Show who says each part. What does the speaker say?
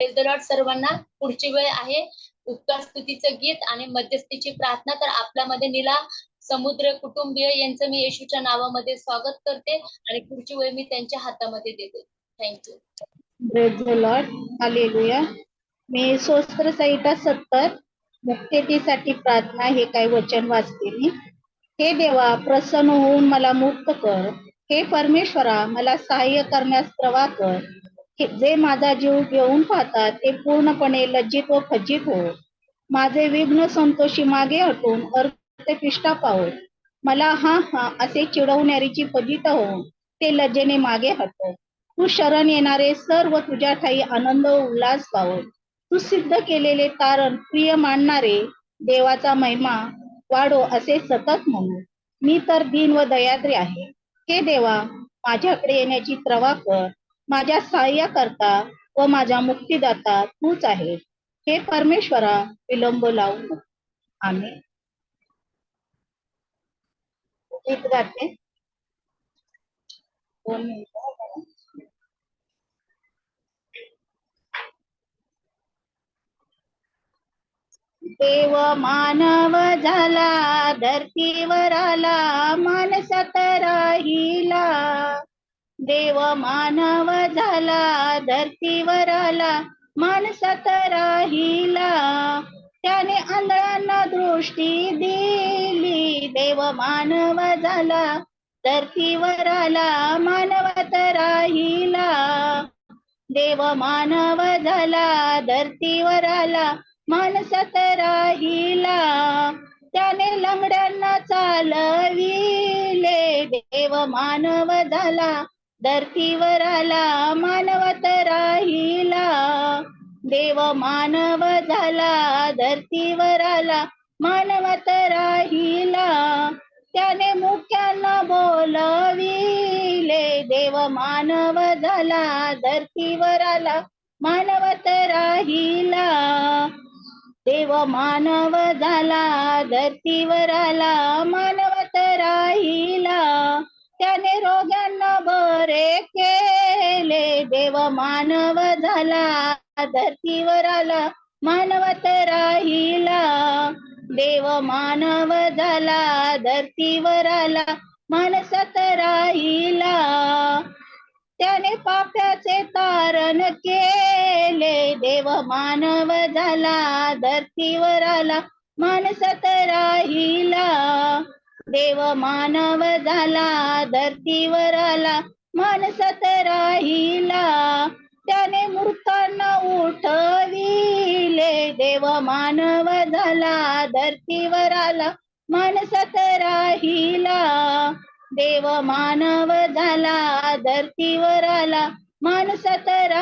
Speaker 1: Praise सर्वांना. पुढची वेळ आहे. उपकार स्तुतीचं गीत आणि मध्यस्थीची प्रार्थना. तर आपल्यामध्ये निला समुद्र कुटुंबीय यांचं मी येशूच्या नावामध्ये स्वागत करते आणि पुढची वेळ मी त्यांच्या हातामध्ये देते. Thank you
Speaker 2: praise the lord hallelujah मी सोस्त्र संहिता सत्तर मुक्ततेसाठी प्रार्थना हे काही वचन वाचते मी. हे देवा प्रसन्न होऊन मला मुक्त कर. हे परमेश्वरा मला सहाय्य करण्यास प्रवा कर. जे माझा जीव घेऊन पाहतात ते पूर्णपणे लज्जित व खज्जित हो माझे विघ्न संतोषी मागे हटून अर्थ पिष्टा पाहो मला हा हा असे चिडवणारीची फजित होऊन ते लज्जेने मागे हटव तू शरण येणारे सर्व तुझ्या ठाई आनंद व उल्हास पाहो तू सिद्ध केलेले तारण प्रिय मानणारे देवाचा महिमा वाढो असे सतत म्हणू मी तर दीन व दयाद्री आहे. हे देवा माझ्याकडे येण्याची त्रवा कर माझ्या सहाय्य करता व माझ्या मुक्तीदाता तूच आहे. हे परमेश्वरा विलंब लावू आम्ही गीत गाते. दोन मिनिटं. देव मानव झाला धरतीवर आला मानसात राहिला. देव मानव झाला धरतीवर आला माणसात राहिला. त्याने आंधळांना दृष्टी दिली. देव मानव झाला धरतीवर आला मानवात राहिला. देव मानव झाला धरतीवर आला माणसात राहिला. त्याने लंगड्यांना चालविले. देव मानव झाला धरतीवर आला मानवत राहिला. देव मानव झाला धरतीवर आला मानवत राहिला. त्याने मुख्यांना बोलविले देव मानव झाला धरतीवर आला मानवत राहिला. देव मानव झाला धरतीवर आला मानवत राहिला. त्याने रोग्यांना केले. देव मानव झाला धरतीवर आला मानवत राहिला. देव मानव झाला धरतीवर आला माणसात राहिला. त्याने पाप्याचे तारण केले. देव मानव झाला धरतीवर आला माणसात राहिला. देव मानव झाला धरतीवर आला माणसात राहिला. त्याने मूर्खांना उठविले. देव मानव झाला धरतीवर आला. माणसात राहिला. देव मानव झाला धरतीवर आला. माणसात